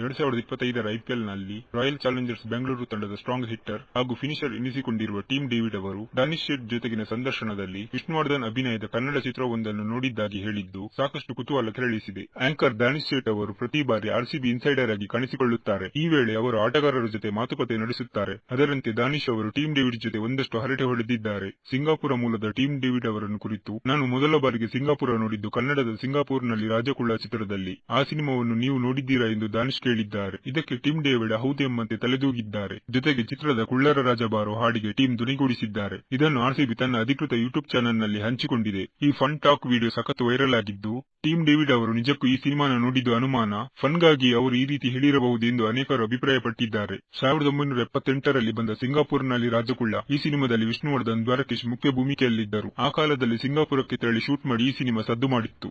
ಎರಡ್ ಸಾವಿರದ ಇಪ್ಪತ್ತೈದರ ಐಪಿಎಲ್ನಲ್ಲಿ ರಾಯಲ್ ಚಾಲೆಂಜರ್ಸ್ ಬೆಂಗಳೂರು ತಂಡದ ಸ್ಟ್ರಾಂಗ್ ಹಿಟ್ಟರ್ ಹಾಗೂ ಫಿನಿಷರ್ ಎನಿಸಿಕೊಂಡಿರುವ ಟೀಮ್ ಡೇವಿಡ್ ಅವರು ಡಾನಿಶ್ ಶೇಟ್ ಜೊತೆಗಿನ ಸಂದರ್ಶನದಲ್ಲಿ ವಿಷ್ಣುವರ್ಧನ್ ಅಭಿನಯದ ಕನ್ನಡ ಚಿತ್ರವೊಂದನ್ನು ನೋಡಿದ್ದಾಗಿ ಹೇಳಿದ್ದು, ಸಾಕಷ್ಟು ಕುತೂಹಲ ಕೆರಳಿಸಿದೆ. ಆಂಕರ್ ಡಾನಿಶ್ ಶೇಟ್ ಅವರು ಪ್ರತಿ ಬಾರಿ ಆರ್ಸಿಬಿ ಇನ್ಸೈಡರ್ ಆಗಿ ಕಾಣಿಸಿಕೊಳ್ಳುತ್ತಾರೆ. ಈ ವೇಳೆ ಅವರು ಆಟಗಾರರ ಜೊತೆ ಮಾತುಕತೆ ನಡೆಸುತ್ತಾರೆ. ಅದರಂತೆ ದಾನಿಶ್ ಅವರು ಟೀಮ್ ಡೇವಿಡ್ ಜೊತೆ ಒಂದಷ್ಟು ಹರಟೆ ಹೊಡೆದಿದ್ದಾರೆ. ಸಿಂಗಾಪುರ ಮೂಲದ ಟೀಮ್ ಡೇವಿಡ್ ಅವರನ್ನು ಕುರಿತು, ನಾನು ಮೊದಲ ಬಾರಿಗೆ ಸಿಂಗಾಪುರ ನೋಡಿದ್ದು ಕನ್ನಡದ ಸಿಂಗಾಪುರ್ನಲ್ಲಿ ರಾಜಕುಳ್ಳ ಚಿತ್ರದಲ್ಲಿ. ಆ ಸಿನಿಮಾವನ್ನು ನೀವು ನೋಡಿದ್ದೀರಾ? ಎಂದು ದಾನಿಶ್ ಕೇಳಿದ್ದಾರೆ. ಇದಕ್ಕೆ ಟೀಮ್ ಡೇವಿಡ್ ಹೌದೆಂಬಂತೆ ತಲೆದೂಗಿದ್ದಾರೆ. ಜೊತೆಗೆ ಚಿತ್ರದ ಕುಳ್ಳರ ರಾಜ ಬಾರೋ ಹಾಡಿಗೆ ಟೀಮ್ ಧ್ವನಿಗೂಡಿಸಿದ್ದಾರೆ. ಇದನ್ನು ಆರ್ಸಿಬಿ ತನ್ನ ಅಧಿಕೃತ ಯೂಟ್ಯೂಬ್ ಚಾನೆಲ್ನಲ್ಲಿ ಹಂಚಿಕೊಂಡಿದೆ. ಈ ಫನ್ ಟಾಕ್ ವಿಡಿಯೋ ಸಖತ್ ವೈರಲ್ ಆಗಿದ್ದು, ಟೀಮ್ ಡೇವಿಡ್ ಅವರು ನಿಜಕ್ಕೂ ಈ ಸಿನಿಮಾನ ನೋಡಿದ್ದು ಅನುಮಾನ. ಫನ್ಗಾಗಿ ಅವರು ಈ ರೀತಿ ಹೇಳಿರಬಹುದು ಎಂದು ಅನೇಕರು ಅಭಿಪ್ರಾಯಪಟ್ಟಿದ್ದಾರೆ. ಸಾವಿರದ ಒಂಬೈನೂರ ಎಪ್ಪತ್ತೆಂಟರಲ್ಲಿ ಬಂದ ಸಿಂಗಾಪುರ್ನಲ್ಲಿ ರಾಜಕುಳ್ಳ, ಈ ಸಿನಿಮಾದಲ್ಲಿ ವಿಷ್ಣುವರ್ಧನ್, ದ್ವಾರಕೇಶ್ ಮುಖ್ಯ ಭೂಮಿಕೆಯಲ್ಲಿದ್ದರು. ಆ ಕಾಲದಲ್ಲಿ ಸಿಂಗಾಪುರಕ್ಕೆ ತೆರಳಿ ಶೂಟ್ ಮಾಡಿ ಈ ಸಿನಿಮಾ ಸದ್ದು ಮಾಡಿತ್ತು.